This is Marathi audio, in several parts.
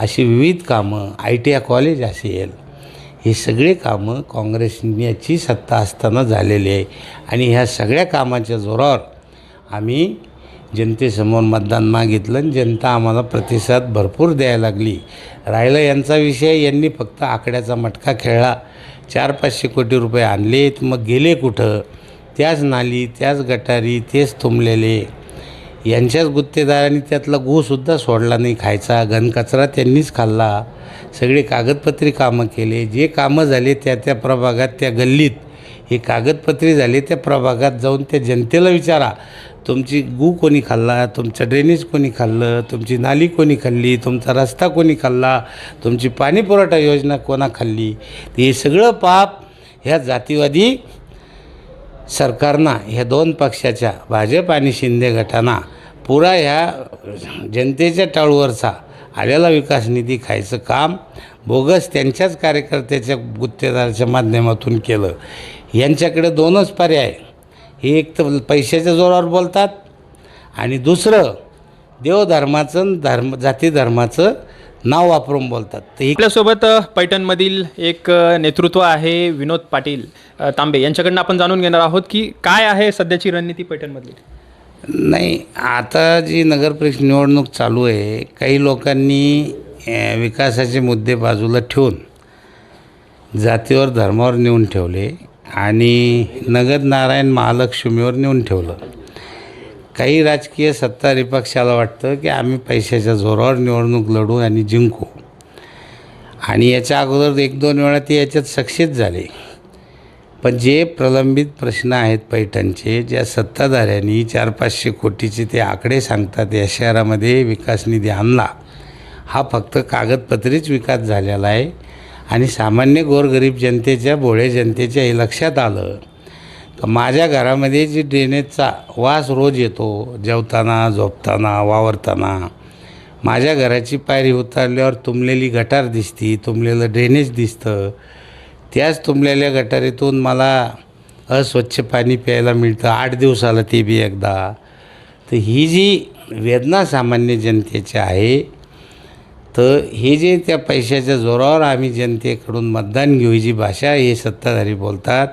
अशी विविध कामं आय टी आय कॉलेज असेल ही सगळी कामं काँग्रेसची सत्ता असताना झालेली आहे. आणि ह्या सगळ्या कामाच्या जोरावर आम्ही जनतेसमोर मतदान मागितलं आणि जनता आम्हाला प्रतिसाद भरपूर द्यायला लागली. राहिलं यांचा विषय यांनी फक्त आकड्याचा मटका खेळला. चार पाचशे कोटी रुपये आणलेत मग गेले कुठं? त्याच नाली त्याच गटारी तेच तुंबलेले. यांच्याच गुत्तेदारांनी त्यातला गूसुद्धा सोडला नाही खायचा. घनकचरा त्यांनीच खाल्ला. सगळे कागदपत्री कामं केले. जे कामं झाले त्या त्या प्रभागात त्या गल्लीत हे कागदपत्री झाले त्या प्रभागात जाऊन त्या जनतेला विचारा. तुमची गू कोणी खाल्ला? तुमचं ड्रेनेज कोणी खाल्लं? तुमची नाली कोणी खाल्ली? तुमचा रस्ता कोणी खाल्ला? तुमची पाणीपुरवठा योजना कोणा खाल्ली? हे सगळं पाप ह्या जातीवादी सरकारनं ह्या दोन पक्षाच्या भाजप आणि शिंदे गटांना पुरा ह्या जनतेच्या टाळूवरचा आलेला विकास निधी खायचं काम बोगस त्यांच्याच कार्यकर्त्याच्या गुत्तेदाराच्या माध्यमातून केलं. यांच्याकडे दोनच पर्याय. हे एक तर पैशाच्या जोरावर बोलतात आणि दुसरं देवधर्माचं धर्म जाती धर्माचं नाव वापरून बोलतात. तर आपल्यासोबत पैठणमधील एक नेतृत्व आहे विनोद पाटील. तांबे यांच्याकडनं आपण जाणून घेणार आहोत की काय आहे सध्याची रणनीती पैठणमधली? नाही आता जी नगरपरिषद निवडणूक चालू आहे काही लोकांनी विकासाचे मुद्दे बाजूला ठेवून जातीवर धर्मावर नेऊन ठेवले आणि नगद नारायण महालक्ष्मीवर नेऊन ठेवलं. काही राजकीय सत्ताधारी पक्षाला वाटतं की आम्ही पैशाच्या जोरावर निवडणूक लढू आणि जिंकू. आणि याच्या अगोदर एक दोन वेळा ते याच्यात सक्सेस झाले. पण जे प्रलंबित प्रश्न आहेत पैठणचे ज्या सत्ताधाऱ्यांनी चार पाचशे कोटीचे ते आकडे सांगतात या शहरामध्ये विकास निधी आणला हा फक्त कागदपत्रीच विकास झालेला आहे. आणि सामान्य गोरगरीब जनतेच्या भोळे जनतेच्या हे लक्षात आलं तर माझ्या घरामध्ये जी ड्रेनेजचा वास रोज येतो जेवताना झोपताना वावरताना माझ्या घराची पायरी उतरल्यावर तुंबलेली गटार दिसती तुंबलेलं ड्रेनेज दिसतं. त्याच तुंबलेल्या गटारीतून मला अस्वच्छ पाणी प्यायला मिळतं. आठ दिवसाला ते बी एकदा. तर ही जी वेदना सामान्य जनतेची आहे तर हे जे त्या पैशाच्या जोरावर आम्ही जनतेकडून मतदान घेऊ ही जी भाषा हे सत्ताधारी बोलतात.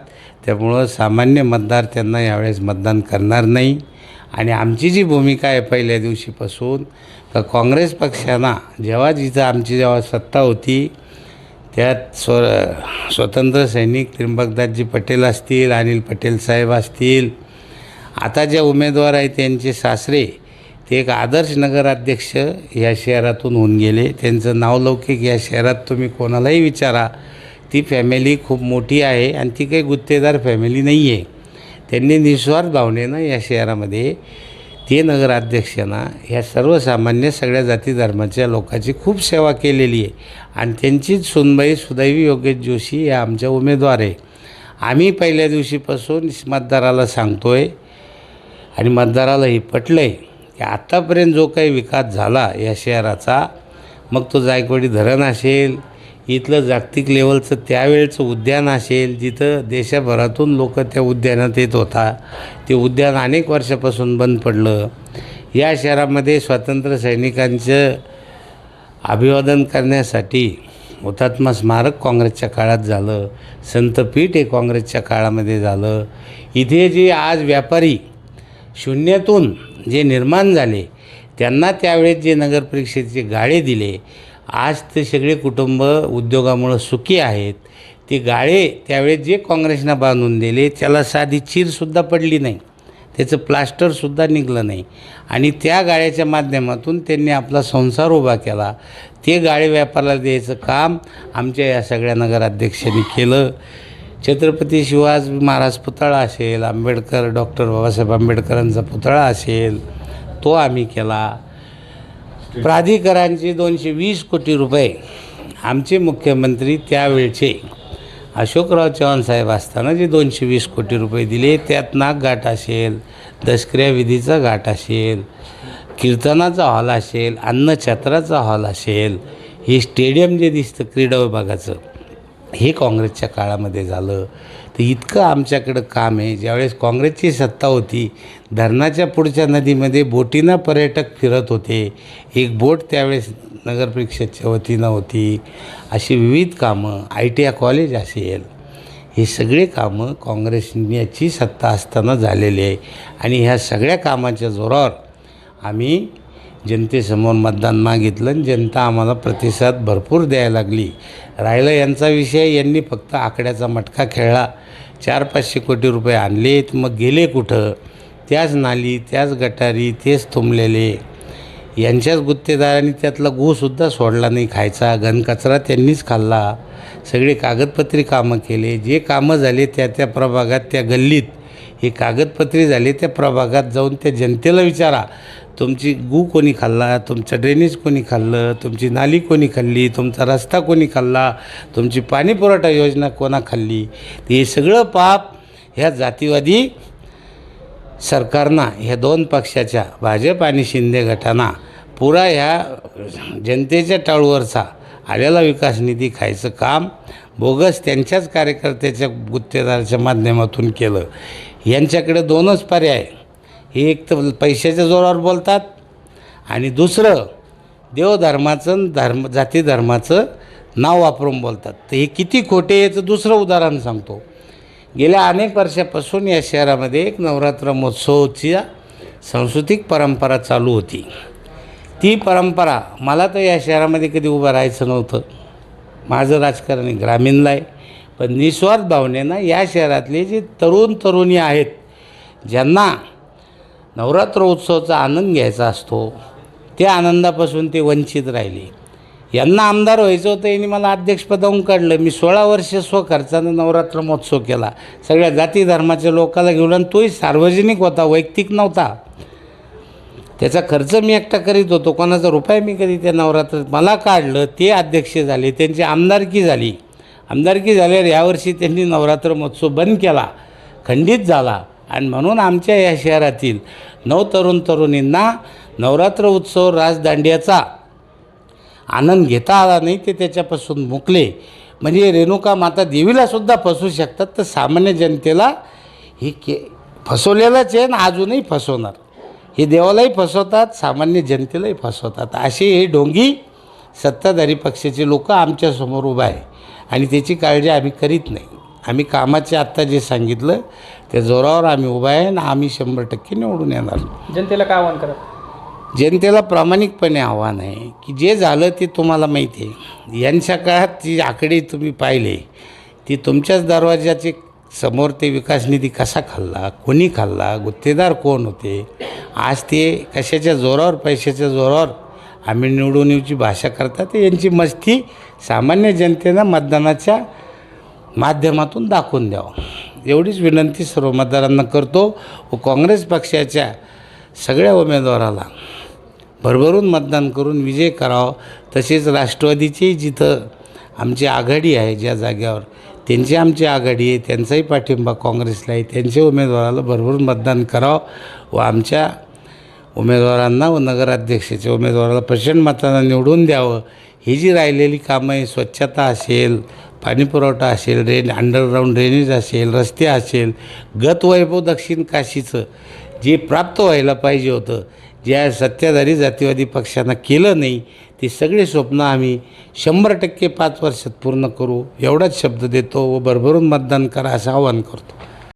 त्यामुळं सामान्य मतदार त्यांना यावेळेस मतदान करणार नाही. आणि आमची जी भूमिका आहे पहिल्या दिवशीपासून का काँग्रेस पक्षांना जेव्हा जिथं आमची जेव्हा सत्ता होती त्यात स्व स्वतंत्र सैनिक त्र्यंबकदासजी पटेल असतील अनिल पटेल साहेब असतील. आता ज्या उमेदवार आहेत त्यांचे सासरे ते एक आदर्श नगराध्यक्ष या शहरातून होऊन गेले. त्यांचं नावलौकिक या शहरात तुम्ही कोणालाही विचारा. ती फॅमिली खूप मोठी आहे आणि ती काही गुत्तेदार फॅमिली नाही आहे त्यांनी निस्वार्थ भावनेनं या शहरामध्ये ते नगराध्यक्षांना ह्या सर्वसामान्य सगळ्या जाती धर्माच्या लोकांची खूप सेवा केलेली आहे. आणि त्यांचीच सुनबाई सुदैवी योगेश जोशी या आमच्या उमेदवार आहे. आम्ही पहिल्या दिवशीपासून मतदाराला सांगतो आहे आणि मतदाराला हे पटलं आहे की आत्तापर्यंत जो काही विकास झाला या शहराचा मग तो जायकवाडी धरण असेल इथलं जागतिक लेवलचं त्यावेळचं उद्यान असेल जिथं देशभरातून लोक त्या उद्यानात येत होता. ते उद्यान अनेक वर्षापासून बंद पडलं. या शहरामध्ये स्वातंत्र्य सैनिकांचं अभिवादन करण्यासाठी हुतात्मा स्मारक काँग्रेसच्या काळात झालं. संतपीठ हे काँग्रेसच्या काळामध्ये झालं. इथे जे आज व्यापारी शून्यातून जे निर्माण झाले त्यांना त्यावेळेस जे नगरपरिषदेचे गाळे दिले आज ते सगळे कुटुंब उद्योगामुळं सुखी आहेत. ते गाळे त्यावेळेस जे काँग्रेसनं बांधून दिले त्याला साधी चीरसुद्धा पडली नाही. त्याचं प्लास्टरसुद्धा निघलं नाही. आणि त्या गाळ्याच्या माध्यमातून त्यांनी आपला संसार उभा केला. ते गाळे व्यापाराला द्यायचं काम आमच्या या सगळ्या नगराध्यक्षांनी केलं. छत्रपती शिवाजी महाराज पुतळा असेल आंबेडकर डॉक्टर बाबासाहेब आंबेडकरांचा पुतळा असेल तो आम्ही केला. प्राधिकरांचे दोनशे वीस कोटी रुपये आमचे मुख्यमंत्री त्यावेळचे अशोकराव चव्हाण साहेब असताना जे दोनशे वीस कोटी रुपये दिले त्यात नागघाट असेल दसक्रिया विधीचा घाट असेल कीर्तनाचा हॉल असेल अन्नछत्राचा हॉल असेल हे स्टेडियम जे दिसतं क्रीडा विभागाचं हे काँग्रेसच्या काळामध्ये झालं. तर इतकं आमच्याकडं काम आहे. ज्यावेळेस काँग्रेसची सत्ता होती धरणाच्या पुढच्या नदीमध्ये बोटीनं पर्यटक फिरत होते. एक बोट त्यावेळेस नगर परिषदच्या वतीनं होती. अशी विविध कामं आय टी आय कॉलेज असेल हे सगळे कामं काँग्रेसची सत्ता असताना झालेली आहे. आणि ह्या सगळ्या कामाच्या जोरावर आम्ही जनतेसमोर मतदान मागितलं आणि जनता आम्हाला प्रतिसाद भरपूर द्यायला लागली. राहिलं यांचा विषय यांनी फक्त आकड्याचा मटका खेळला. चार पाचशे कोटी रुपये आणलेत मग गेले कुठं? त्याच नाली त्याच गटारी तेच तुंबलेले यांच्याच गुत्तेदारांनी त्यातला गूसुद्धा सोडला नाही खायचा. घनकचरा त्यांनीच खाल्ला. सगळे कागदपत्री कामं केले. जे कामं झाले त्या त्या प्रभागात त्या गल्लीत ही कागदपत्री झाली त्या प्रभागात जाऊन त्या जनतेला विचारा. तुमची गू कोणी खाल्ला तुमचं ड्रेनेज कोणी खाल्लं तुमची नाली कोणी खाल्ली तुमचा रस्ता कोणी खाल्ला तुमची पाणीपुरवठा योजना कोणा खाल्ली हे सगळं पाप ह्या जातीवादी सरकारनं ह्या दोन पक्षाच्या भाजप आणि शिंदे गटांना पुरा ह्या जनतेच्या टाळूवरचा आलेला विकास निधी खायचं काम बोगस त्यांच्याच कार्यकर्त्याच्या गुत्तेदाराच्या माध्यमातून केलं. यांच्याकडे दोनच पर्याय. हे एक तर पैशाच्या जोरावर बोलतात आणि दुसरं देवधर्माचं धर्म जाती धर्माचं नाव वापरून बोलतात. तर हे किती खोटे याचं दुसरं उदाहरण सांगतो. गेल्या अनेक वर्षापासून या शहरामध्ये एक नवरात्र महोत्सवची सांस्कृतिक परंपरा चालू होती. ती परंपरा मला तर या शहरामध्ये कधी उभं राहायचं नव्हतं. माझं राजकारण ग्रामीणला आहे. पण निस्वार्थ भावनेनं या शहरातले जे तरुण तरुणी आहेत ज्यांना नवरात्र उत्सवाचा आनंद घ्यायचा असतो त्या आनंदापासून ते वंचित राहिले. यांना आमदार व्हायचं होतं यांनी मला अध्यक्षपदाहून काढलं. मी सोळा वर्ष स्वखर्चानं नवरात्र महोत्सव केला. सगळ्या जाती धर्माच्या लोकाला घेऊन आणि तोही सार्वजनिक होता वैयक्तिक नव्हता. त्याचा खर्च मी एकटा करीत होतो. कोणाचा रुपये मी कधी त्या नवरात्रात मला काढलं ते अध्यक्ष झाले त्यांची आमदारकी झाली. आमदारकी झाल्यावर यावर्षी त्यांनी नवरात्र महोत्सव बंद केला खंडित झाला. आणि म्हणून आमच्या या शहरातील नऊ तरुण तरुणींना नवरात्र उत्सव राजदांड्याचा आनंद घेता आला नाही ते त्याच्यापासून मुकले. म्हणजे रेणुका माता देवीलासुद्धा फसवू शकतात तर सामान्य जनतेला हे के फसवलेलंच आहे आणि अजूनही फसवणार. हे देवालाही फसवतात सामान्य जनतेलाही फसवतात. असे हे ढोंगी सत्ताधारी पक्षाचे लोक आमच्यासमोर उभा आहे. आणि त्याची काळजी आम्ही करीत नाही. आम्ही कामाचे आत्ता जे सांगितलं त्या जोरावर आम्ही उभा आहे आणि आम्ही शंभर टक्के निवडून येणार. जनतेला काय आव्हान करत? जनतेला प्रामाणिकपणे आव्हान आहे की जे झालं ते तुम्हाला माहिती आहे. यांच्या काळात जी आकडे तुम्ही पाहिले ती तुमच्याच दरवाजाचे समोर ते विकास निधी कसा खाल्ला कोणी खाल्ला गुत्तेदार कोण होते आज ते कशाच्या जोरावर पैशाच्या जोरावर आम्ही निवडून येऊची भाषा करतात यांची मस्ती सामान्य जनतेनं मतदानाच्या माध्यमातून दाखवून द्यावं. एवढीच विनंती सर्व मतदारांना करतो व काँग्रेस पक्षाच्या सगळ्या उमेदवाराला. भरभरून मतदान करून विजय करावं. तसेच राष्ट्रवादीची जिथं आमची आघाडी आहे ज्या जाग्यावर त्यांची आमची आघाडी आहे त्यांचाही पाठिंबा काँग्रेसला आहे. त्यांच्या उमेदवाराला भरभरून मतदान करावं व आमच्या उमेदवारांना व नगराध्यक्षाच्या उमेदवाराला प्रचंड मतानं निवडून द्यावं. ही जी राहिलेली कामं आहे स्वच्छता असेल पाणीपुरवठा असेल ड्रेन अंडरग्राऊंड ड्रेनेज असेल रस्ते असेल गत वैभव दक्षिण काशीचं जे प्राप्त व्हायला पाहिजे होतं ज्या सत्ताधारी जातीवादी पक्षांना केलं नाही ते सगळे स्वप्न आम्ही शंभर टक्के पाच वर्षात पूर्ण करू एवढाच शब्द देतो व भरभरून मतदान करा असं आवाहन करतो.